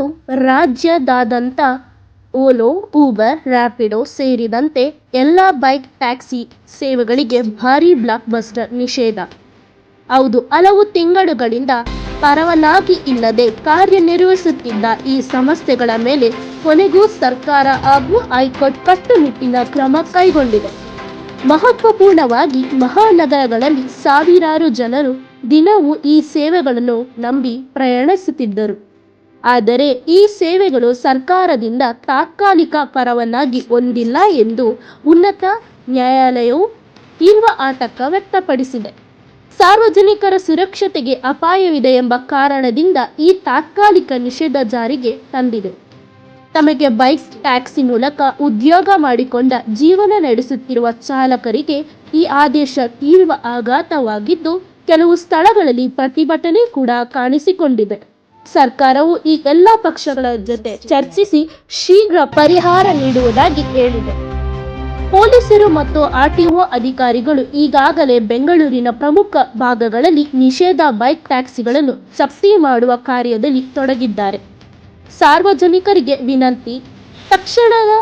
ಇನ್ನು ರಾಜ್ಯದಾದ್ಯಂತ ಓಲೋ, ಊಬರ್ ರ್ಯಾಪಿಡೋ ಸೇರಿದಂತೆ ಎಲ್ಲ ಬೈಕ್, ಟ್ಯಾಕ್ಸಿ ಸೇವೆಗಳಿಗೆ ಭಾರೀ ಬ್ಲಾಕ್ ಬಸ್ಟರ್ ನಿಷೇಧ. ಹೌದು, ಹಲವು ತಿಂಗಳುಗಳಿಂದ ಪರವಾನಗಿ ಇಲ್ಲದೆ ಕಾರ್ಯನಿರ್ವಹಿಸುತ್ತಿದ್ದ ಈ ಸಂಸ್ಥೆಗಳ ಮೇಲೆ ಕೊನೆಗೂ ಸರ್ಕಾರ ಹಾಗೂ ಹೈಕೋರ್ಟ್ ಕಟ್ಟುನಿಟ್ಟಿನ ಕ್ರಮ ಕೈಗೊಂಡಿದೆ. ಮಹತ್ವಪೂರ್ಣವಾಗಿ ಮಹಾನಗರಗಳಲ್ಲಿ ಸಾವಿರಾರು ಜನರು ದಿನವೂ ಈ ಸೇವೆಗಳನ್ನು ನಂಬಿ ಪ್ರಯಾಣಿಸುತ್ತಿದ್ದರು. ಆದರೆ ಈ ಸೇವೆಗಳು ಸರ್ಕಾರದಿಂದ ತಾತ್ಕಾಲಿಕ ಪರವಾನಗಿ ಹೊಂದಿಲ್ಲ ಎಂದು ಉನ್ನತ ನ್ಯಾಯಾಲಯವು ತೀವ್ರ ಆತಂಕ ವ್ಯಕ್ತಪಡಿಸಿದೆ. ಸಾರ್ವಜನಿಕರ ಸುರಕ್ಷತೆಗೆ ಅಪಾಯವಿದೆ ಎಂಬ ಕಾರಣದಿಂದ ಈ ತಾತ್ಕಾಲಿಕ ನಿಷೇಧ ಜಾರಿಗೆ ತಂದಿದೆ. ತಮಗೆ ಬೈಕ್, ಟ್ಯಾಕ್ಸಿ ಮೂಲಕ ಉದ್ಯೋಗ ಮಾಡಿಕೊಂಡ ಜೀವನ ನಡೆಸುತ್ತಿರುವ ಚಾಲಕರಿಗೆ ಈ ಆದೇಶ ತೀವ್ರ ಆಘಾತವಾಗಿದ್ದು, ಕೆಲವು ಸ್ಥಳಗಳಲ್ಲಿ ಪ್ರತಿಭಟನೆ ಕೂಡ ಕಾಣಿಸಿಕೊಂಡಿದೆ. ಸರ್ಕಾರವು ಈ ಎಲ್ಲ ಪಕ್ಷಗಳ ಜೊತೆ ಚರ್ಚಿಸಿ ಶೀಘ್ರ ಪರಿಹಾರ ನೀಡುವುದಾಗಿ ಹೇಳಿದೆ. ಪೊಲೀಸರು ಮತ್ತು ಆರ್ಟಿಒ ಅಧಿಕಾರಿಗಳು ಈಗಾಗಲೇ ಬೆಂಗಳೂರಿನ ಪ್ರಮುಖ ಭಾಗಗಳಲ್ಲಿ ನಿಷೇಧ ಬೈಕ್ ಟ್ಯಾಕ್ಸಿಗಳನ್ನು ಜಪ್ತಿ ಮಾಡುವ ಕಾರ್ಯದಲ್ಲಿ ತೊಡಗಿದ್ದಾರೆ. ಸಾರ್ವಜನಿಕರಿಗೆ ವಿನಂತಿ, ತಕ್ಷಣದ